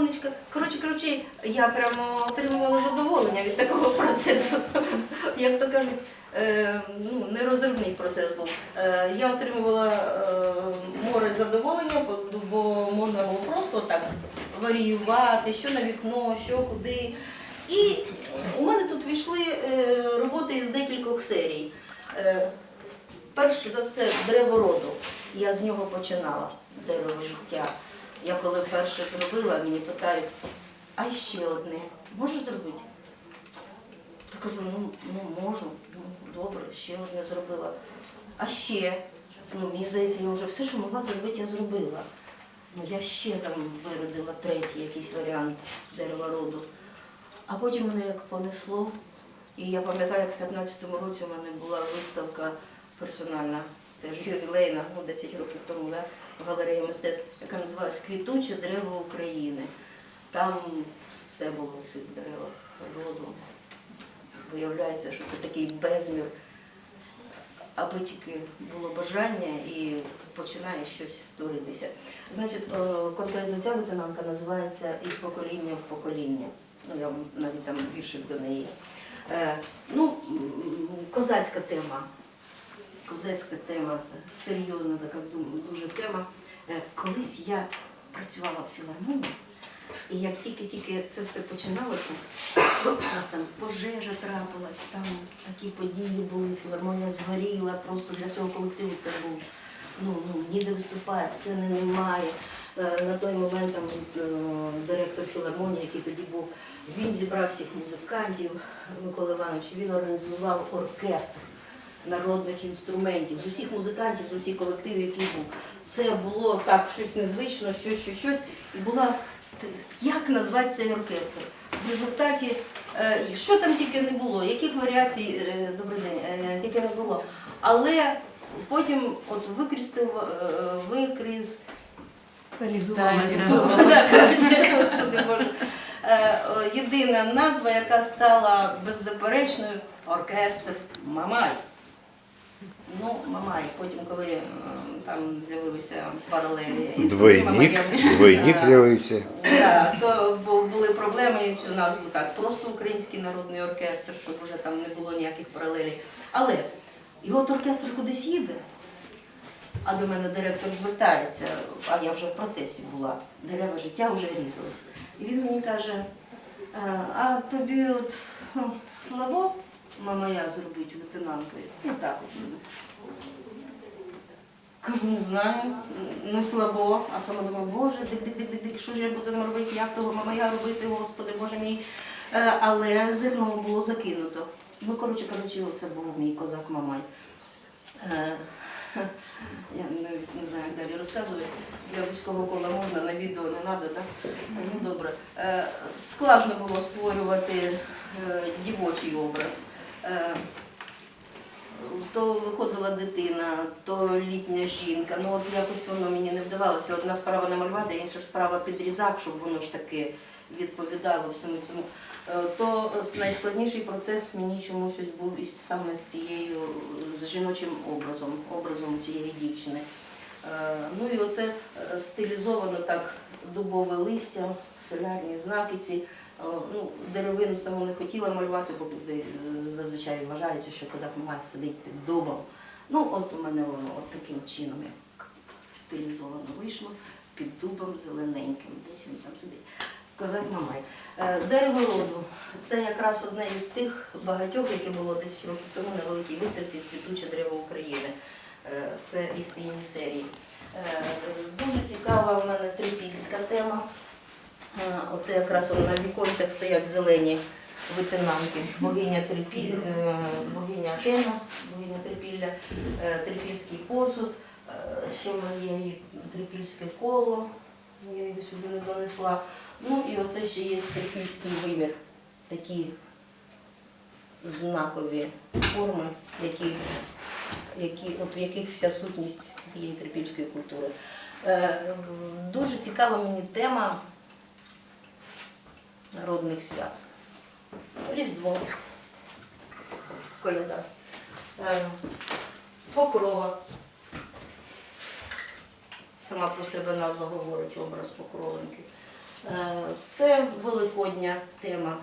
сонечко. Коротше, коротше, я прямо отримувала задоволення від такого процесу. Як то кажуть, е, ну, нерозривний процес був. Е, я отримувала е, море задоволення, бо- можна було просто так варіювати, що на вікно, що куди. І у мене тут війшли роботи із декількох серій. Перш за все, дерево роду. Я з нього починала дерево життя. Я коли перше зробила, мені питають, а ще одне, можеш зробити? Я кажу, ну, ну можу, ну добре, ще одне зробила. А ще, ну мені здається, я вже все, що могла зробити, я зробила. Ну я ще там виродила третій якийсь варіант дерева роду. А потім мене як понесло. І я пам'ятаю, як в 15-му році у мене була виставка персональна, теж ювілейна, ну 10 років тому, да, галереї мистецтв, яка називалась Квітуче дерево України. Там все було в цих деревах роду. Виявляється, що це такий безмір, аби тільки було бажання і починає щось творитися. Значить, е, конкретно ця лейтенантка називається Із покоління в покоління. Ну, я навіть там віршик до неї. Е, Ну, козацька тема. Козацька тема, це серйозна така дуже тема. Е, Колись я працювала в філармонії, і як тільки-тільки це все починалося, у нас там пожежа трапилась, там такі події були, філармонія згоріла, просто для всього колективу це був. Ну, ну, ніде виступати, сцени немає. Е, На той момент там е, директор філармонії, який тоді був, він зібрав всіх музикантів, Микола Іванович, він організував оркестр народних інструментів, з усіх музикантів, з усіх колективів, які був. Це було так щось незвично, щось, щось, щось. І була як назвати цей оркестр? В результаті, е, що там тільки не було, яких варіацій, е, добрий день, е, тільки не було. Але потім от. Е, о, Єдина назва, яка стала беззаперечною оркестр Мамай. Ну, Мамай. Потім, коли е, там з'явилися паралелі із Двойник, двойник з'явився. Да, то були проблеми і цю назву так. Просто український народний оркестр, щоб вже там не було ніяких паралелей. Але його оркестр кудись їде, а до мене директор звертається, а я вже в процесі була, дерева життя вже різались. І він мені каже, «Е, а тобі от слабо мама я зробить лейтенанткою? Ну так от. Кажу, не знаю, не слабо, а сама думаю, боже, дик, дик, дик, дик, дик, що ж я буду робити, як того мама я робити, господи, боже мій. Е, Але зерно було закинуто. Ну, коротше кажучи, це був мій козак Мамай. Е, Я навіть не знаю, як далі розказувати. Для вузького кола можна, на відео не треба, так? Ну добре. Е, Складно було створювати дівочий образ. Е, то виходила дитина, то літня жінка. Ну от якось воно мені не вдавалося. Одна справа намалювати, інша справа підрізак, щоб воно ж таки відповідало всьому цьому. Е, То найскладніший процес мені чомусь був із саме з цією з жіночим образом, образом цієї дівчини. Е, Ну і оце стилізовано так дубове листя, солярні знаки ці. Е, Ну, деревину саму не хотіла малювати, бо зазвичай вважається, що козак має сидить під дубом. Ну, от у мене воно от таким чином, як стилізовано вийшло, під дубом зелененьким, десь він там сидить. Козак Мамай. Е, Дерево роду це якраз одне із тих багатьох, яке було 10 років тому на великій виставці Квітуче дерево України. Е, Це із тієї серії. Дуже цікава в мене трипільська тема. Е, Оце якраз на віконцях стоять зелені витинанки. Богиня Трипіль, е, богиня Атена, богиня Трипілля, е, трипільський посуд, ще є трипільське коло, я його сюди не донесла. Ну і оце ще є трипільський вимір, такі знакові форми, які, які, от в яких вся сутність тієї трипільської культури. Дуже цікава мені тема народних свят. Різдво, коляда, е, покрова. Сама про себе назва говорить образ покровинки. Е, Це великодня тема,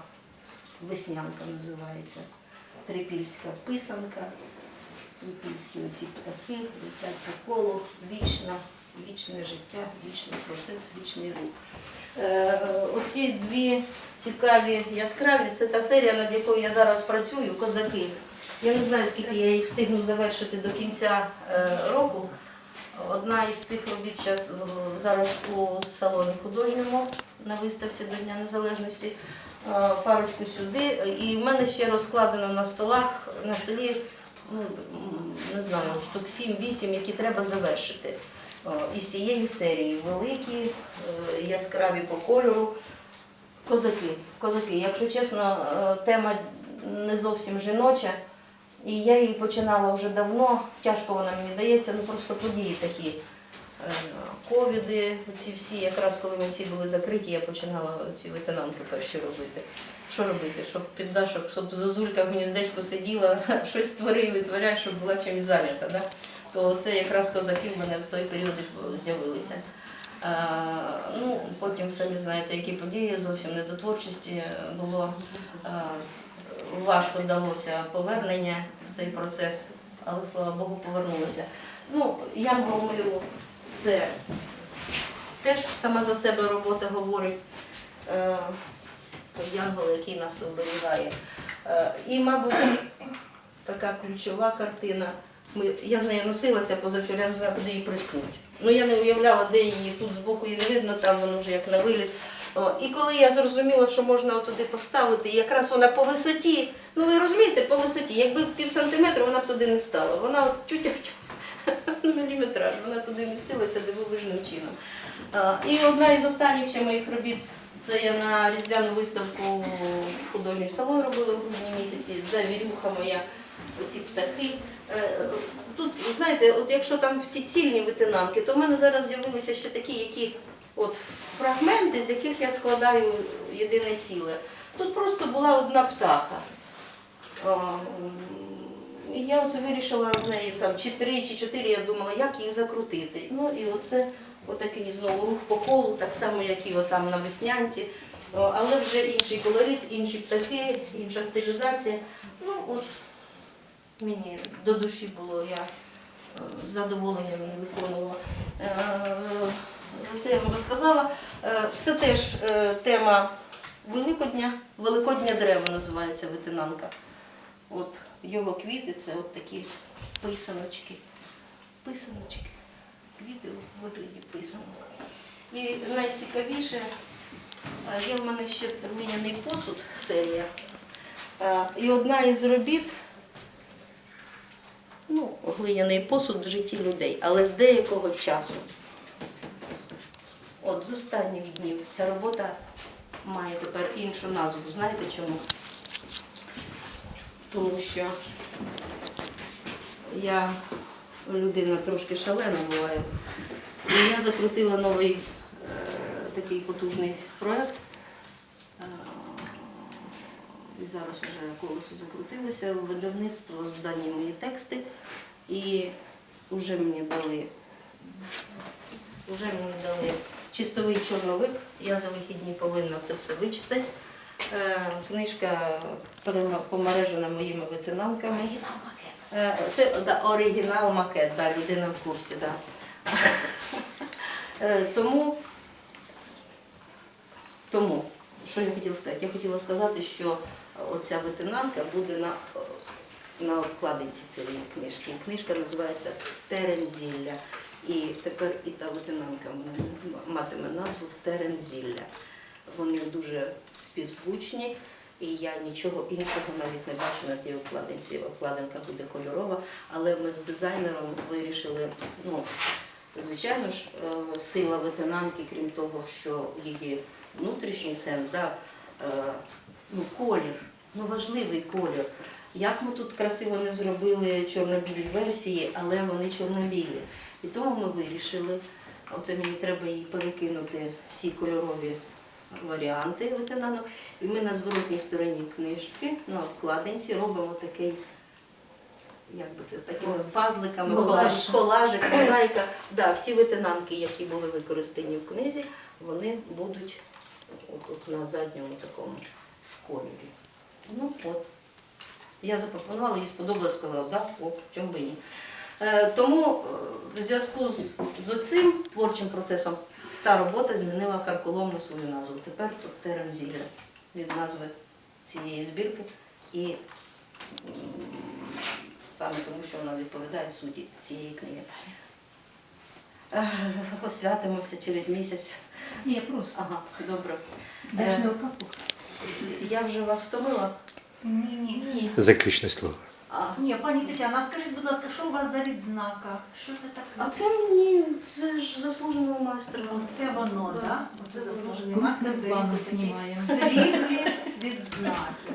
веснянка називається. Трипільська писанка, трипільські оці птахи летять по колу, вічна, вічне життя, вічний процес, вічний рух. Е, Оці дві цікаві яскраві, це та серія, над якою я зараз працюю, козаки. Я не знаю, скільки я їх встигну завершити до кінця е, року. Одна із цих робіт щас, е, зараз у салоні художньому на виставці до Дня Незалежності. Парочку сюди. І в мене ще розкладено на столах, на столі, ну, не знаю, штук 7-8, які треба завершити. О, Із цієї серії великі, е, яскраві по кольору. Козаки. Козаки. Якщо чесно, е, тема не зовсім жіноча. І я її починала вже давно, тяжко вона мені дається, ну просто події такі. Е, Ковіди, ці всі, якраз коли ми всі були закриті, я починала ці ветенанки перші робити. Що робити? Щоб піддашок, щоб зозулька в гніздечку сиділа, щось твори і витворяй, щоб була чимось зайнята. Да? То це якраз козаки в мене в той період з'явилися. Ну, потім самі знаєте, які події, зовсім не до творчості було. Важко вдалося повернення в цей процес, але слава Богу, повернулося. Ну, Янгол миру це теж сама за себе робота говорить. Е, Янгол, який нас оберігає. Е, і, мабуть, така ключова картина. Ми, я з нею носилася позавчора, я не знаю, куди її приткнути. Ну я не уявляла, де її тут збоку її не видно, там воно вже як на виліт. О, і коли я зрозуміла, що можна туди поставити, якраз вона по висоті, ну ви розумієте, по висоті, якби пів сантиметра вона б туди не стала. Вона от тютя міліметраж, вона туди вмістилася дивовижним чином. А, і одна із останніх ще моїх робіт, це я на різдвяну виставку в художній салон робила в грудні місяці, завірюха моя, оці птахи. Е, Тут, знаєте, от якщо там всі цільні витинанки, то в мене зараз з'явилися ще такі, які от фрагменти, з яких я складаю єдине ціле. Тут просто була одна птаха. І я оце вирішила з неї там чи три, чи чотири, я думала, як їх закрутити. Ну і оце отакий знову рух по колу, так само, як і там на веснянці. Але вже інший колорит, інші птахи, інша стилізація. Ну от мені до душі було, я е, з задоволенням її виконувала. Е, Це я вам розказала. Е, Це теж тема Великодня. Великодня дерево називається ветенанка. От його квіти це от такі писаночки. Писаночки. Квіти у вигляді писанок. І найцікавіше, є в мене ще глиняний посуд серія. І одна із робіт ну, глиняний посуд в житті людей, але з деякого часу. От з останніх днів ця робота має тепер іншу назву. Знаєте чому? Тому що я людина трошки шалена буваю. І я закрутила новий е, такий потужний проект. І зараз вже колесо закрутилося, видавництво здані мої тексти, і вже мені дали, вже мені дали чистовий чорновик. Я за вихідні повинна це все вичитати. Е, Книжка помережена моїми ветенанками. Е, Це да, оригінал макет, да, людина в курсі. Да. Е, Тому, тому, що я хотіла сказати? Я хотіла сказати, що оця ветенанка буде на, на обкладинці цієї книжки. Книжка називається Терен зілля. І тепер і та ветенанка матиме назву Терен зілля. Вони дуже співзвучні, і я нічого іншого навіть не бачу на тій обкладинці. Обкладинка буде кольорова, але ми з дизайнером вирішили, ну, звичайно ж, е, сила ветенанки, крім того, що її внутрішній сенс, да, е, ну, колір, ну важливий колір. Як ми тут красиво не зробили чорно-білі версії, але вони чорно-білі. І тому ми вирішили, оце мені треба їй перекинути всі кольорові варіанти ветенанок. І ми на зворотній стороні книжки на обкладинці робимо такий, як би це, такими пазликами, колаж, колажик, мозаїка. Да, всі ветенанки, які були використані в книзі, вони будуть от, от на задньому такому в кольорі. Ну от. Я запропонувала, їй сподобалось, сказала, да, о, чому би ні. Е, тому е, в зв'язку з, з оцим творчим процесом та робота змінила карколомну свою назву. Тепер тут терен зілля від назви цієї збірки і м, саме тому, що вона відповідає суті цієї книги. Е, Освятимося через місяць. Ні, просто. Ага, добре. Е, не укапусь. Я вже вас втомила. Ні, ні. Ні. Заключне слово. А, Ні, пані Тетяна, скажіть, будь ласка, що у вас за відзнака? Що це а це мені це ж заслуженого майстра. Оце воно, Да. так? Оце заслужений майстер. дивіться, такі срібні відзнаки.